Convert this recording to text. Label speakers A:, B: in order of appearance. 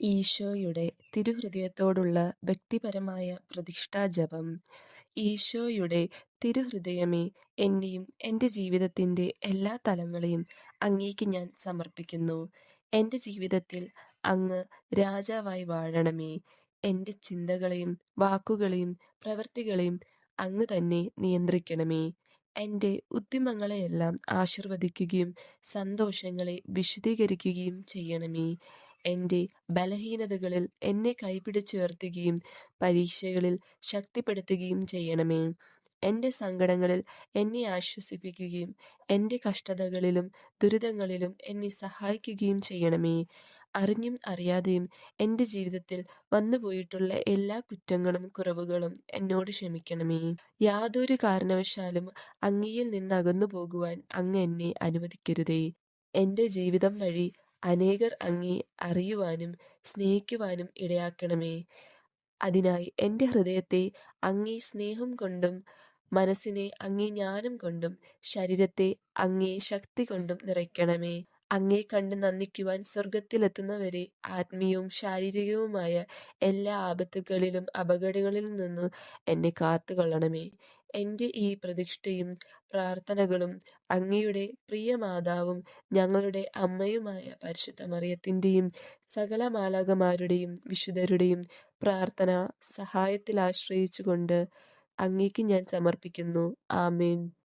A: ഈശോയുടെ തിരുഹൃദയത്തോടുള്ള വ്യക്തിപരമായ പ്രതിഷ്ഠാജപം. ഈശോയുടെ തിരുഹൃദയമേ, എന്നെയും എന്റെ ജീവിതത്തിന്റെ എല്ലാ തലങ്ങളെയും അങ്ങേക്ക് ഞാൻ സമർപ്പിക്കുന്നു. എന്റെ ജീവിതത്തിൽ അങ്ങ് രാജാവായി വാഴണമേ. എന്റെ ചിന്തകളെയും വാക്കുകളെയും പ്രവൃത്തികളെയും അങ്ങ് തന്നെ നിയന്ത്രിക്കണമേ. എന്റെ ഉദ്യമങ്ങളെയെല്ലാം ആശീർവദിക്കുകയും സന്തോഷങ്ങളെ വിശദീകരിക്കുകയും ചെയ്യണമേ. എന്റെ ബലഹീനതകളിൽ എന്നെ കൈപിടിച്ചുയർത്തുകയും പരീക്ഷകളിൽ ശക്തിപ്പെടുത്തുകയും ചെയ്യണമേ. എന്റെ സങ്കടങ്ങളിൽ എന്നെ ആശ്വസിപ്പിക്കുകയും എന്റെ കഷ്ടതകളിലും ദുരിതങ്ങളിലും എന്നെ സഹായിക്കുകയും ചെയ്യണമേ. അറിഞ്ഞും അറിയാതെയും എന്റെ ജീവിതത്തിൽ വന്നുപോയിട്ടുള്ള എല്ലാ കുറ്റങ്ങളും കുറവുകളും എന്നോട് ക്ഷമിക്കണമേ. യാതൊരു കാരണവശാലും അങ്ങയിൽ നിന്നകന്നുപോകുവാൻ അങ്ങ് എന്നെ അനുവദിക്കരുതേ. എന്റെ ജീവിതം വഴി അനേകർ അങ്ങേ അറിയുവാനും സ്നേഹിക്കുവാനും ഇടയാക്കണമേ. അതിനായി എന്റെ ഹൃദയത്തെ അങ്ങേ സ്നേഹം കൊണ്ടും മനസ്സിനെ അങ്ങേ ജ്ഞാനം കൊണ്ടും ശരീരത്തെ അങ്ങേ ശക്തി കൊണ്ടും നിറയ്ക്കണമേ. അങ്ങയെ കണ്ട് നന്ദിക്കുവാൻ സ്വർഗത്തിലെത്തുന്നവരെ ആത്മീയവും ശാരീരികവുമായ എല്ലാ ആപത്തുകളിലും അപകടങ്ങളിൽ നിന്നും എന്നെ കാത്തുകൊള്ളണമേ. എന്റെ ഈ പ്രതിഷ്ഠയും പ്രാർത്ഥനകളും അങ്ങയുടെ പ്രിയ മാതാവും ഞങ്ങളുടെ അമ്മയുമായ പരിശുദ്ധ മറിയത്തിന്റെയും സകല മാലാകമാരുടെയും വിശുദ്ധരുടെയും പ്രാർത്ഥന സഹായത്തിൽ ആശ്രയിച്ചുകൊണ്ട് അങ്ങേക്ക് ഞാൻ സമർപ്പിക്കുന്നു. ആമേൻ.